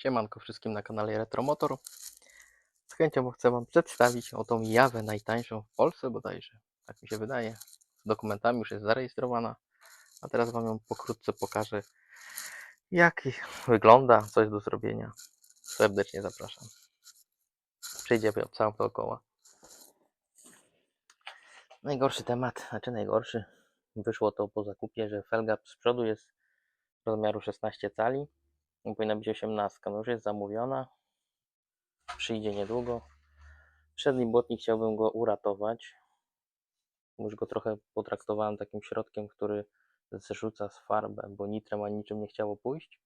Siemanko wszystkim na kanale Retromotor. Z chęcią chcę Wam przedstawić o tą jawę najtańszą w Polsce bodajże. Tak mi się wydaje. Z dokumentami już jest zarejestrowana. A teraz Wam ją pokrótce pokażę jak wygląda, co jest do zrobienia. Serdecznie zapraszam. Przejdziemy od całą dookoła. Najgorszy temat, znaczy najgorszy. Wyszło to po zakupie, że felga z przodu jest rozmiaru 16 cali. Powinna być 18. No już jest zamówiona. Przyjdzie niedługo. Przedni błotnik chciałbym go uratować. Już go trochę potraktowałem takim środkiem, który zrzuca z farbę, bo nitrem ani niczym nie chciało pójść.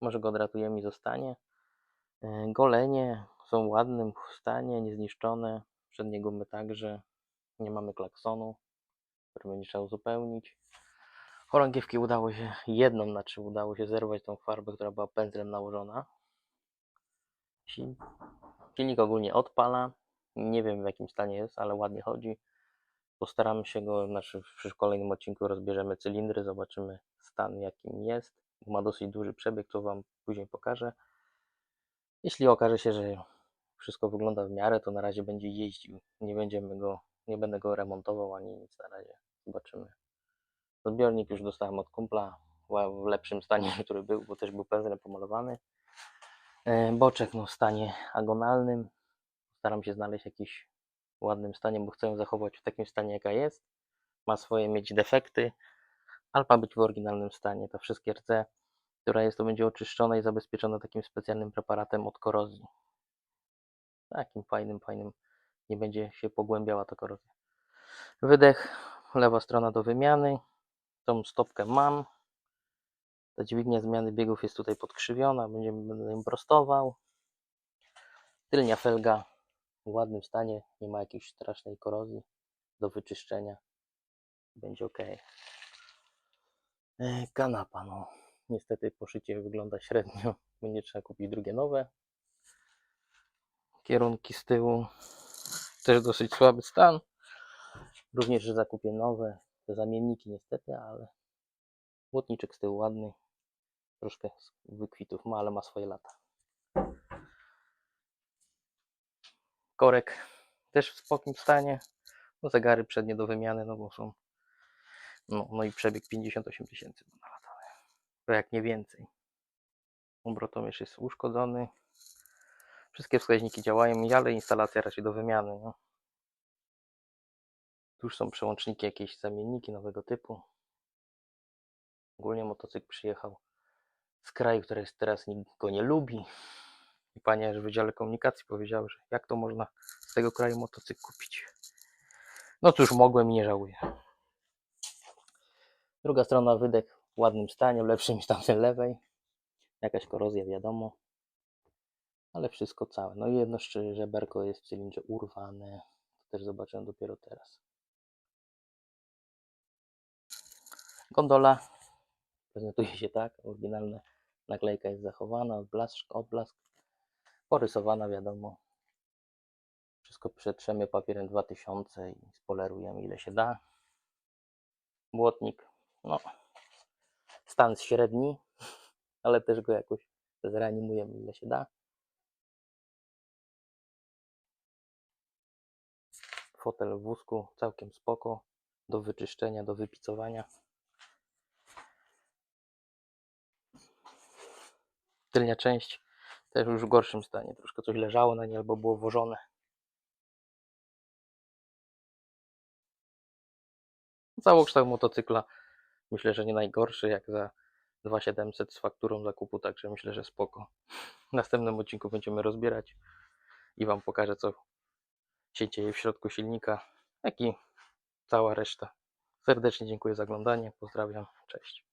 Może go odratujemy i zostanie. E, Golenie są w ładnym stanie, niezniszczone. Przednie gumy także. Nie mamy klaksonu, który będzie trzeba uzupełnić. Chorągiewki udało się, jedną znaczy udało się zerwać tą farbę, która była pędzlem nałożona. Sil- Silnik ogólnie odpala. Nie wiem w jakim stanie jest, ale ładnie chodzi. Postaramy się go, znaczy w kolejnym odcinku rozbierzemy cylindry, zobaczymy stan jakim jest. Ma dosyć duży przebieg, to Wam później pokażę. Jeśli okaże się, że wszystko wygląda w miarę, to na razie będzie jeździł. Nie będziemy go, nie będę go remontował ani nic na razie. Zobaczymy. Zbiornik już dostałem od kumpla w lepszym stanie, który był, bo też był pędzlem pomalowany. E, Boczek no, w stanie agonalnym. Staram się znaleźć jakiś ładnym stanie, bo chcę ją zachować w takim stanie, jaka jest. Ma swoje mieć defekty, ale ma być w oryginalnym stanie. To wszystkie rdzenie, która jest, to będzie oczyszczone i zabezpieczone takim specjalnym preparatem od korozji. Takim fajnym, fajnym. Nie będzie się pogłębiała ta korozja. Wydech, lewa strona do wymiany. Tą stopkę mam. Ta dźwignia zmiany biegów jest tutaj podkrzywiona, będę ją prostował. Tylnia felga w ładnym stanie, nie ma jakiejś strasznej korozji do wyczyszczenia. Będzie ok. Kanapa, no. Niestety poszycie wygląda średnio. Będzie trzeba kupić drugie nowe. Kierunki z tyłu też dosyć słaby stan. Również, że zakupię nowe. Te zamienniki niestety, ale Błotniczek z tyłu ładny. Troszkę wykwitów ma, ale ma swoje lata. Korek też w spokojnym stanie. No zegary przednie do wymiany, no bo są. No, no i przebieg 58 tysięcy ma nalatane. To jak nie więcej. Obrotomierz jest uszkodzony. Wszystkie wskaźniki działają, ale instalacja raczej do wymiany. No. Już są przełączniki, jakieś zamienniki nowego typu. Ogólnie motocykl przyjechał z kraju, który jest teraz nikt go nie lubi. I panie w Wydziale Komunikacji powiedziały, że jak to można z tego kraju motocykl kupić. No cóż, mogłem i nie żałuję. Druga strona wydech w ładnym stanie, lepszym niż tamten lewej. Jakaś korozja, wiadomo. Ale wszystko całe. No i jedno żeberko jest w cylindrze urwane. To też zobaczyłem dopiero teraz. Gondola prezentuje się tak, oryginalna naklejka jest zachowana, odblask, odblask, porysowana wiadomo. Wszystko przetrzemy papierem 2000 i spolerujemy ile się da. Błotnik, no, stan średni, ale też go jakoś zreanimujemy ile się da. Fotel w wózku całkiem spoko, do wyczyszczenia, do wypicowania. Tylnia część też już w gorszym stanie. Troszkę coś leżało na niej albo było włożone. Całokształt motocykla myślę, że nie najgorszy jak za 2700 z fakturą zakupu, także myślę, że spoko. W następnym odcinku będziemy rozbierać i Wam pokażę co się dzieje w środku silnika, jak i cała reszta. Serdecznie dziękuję za oglądanie, pozdrawiam, cześć.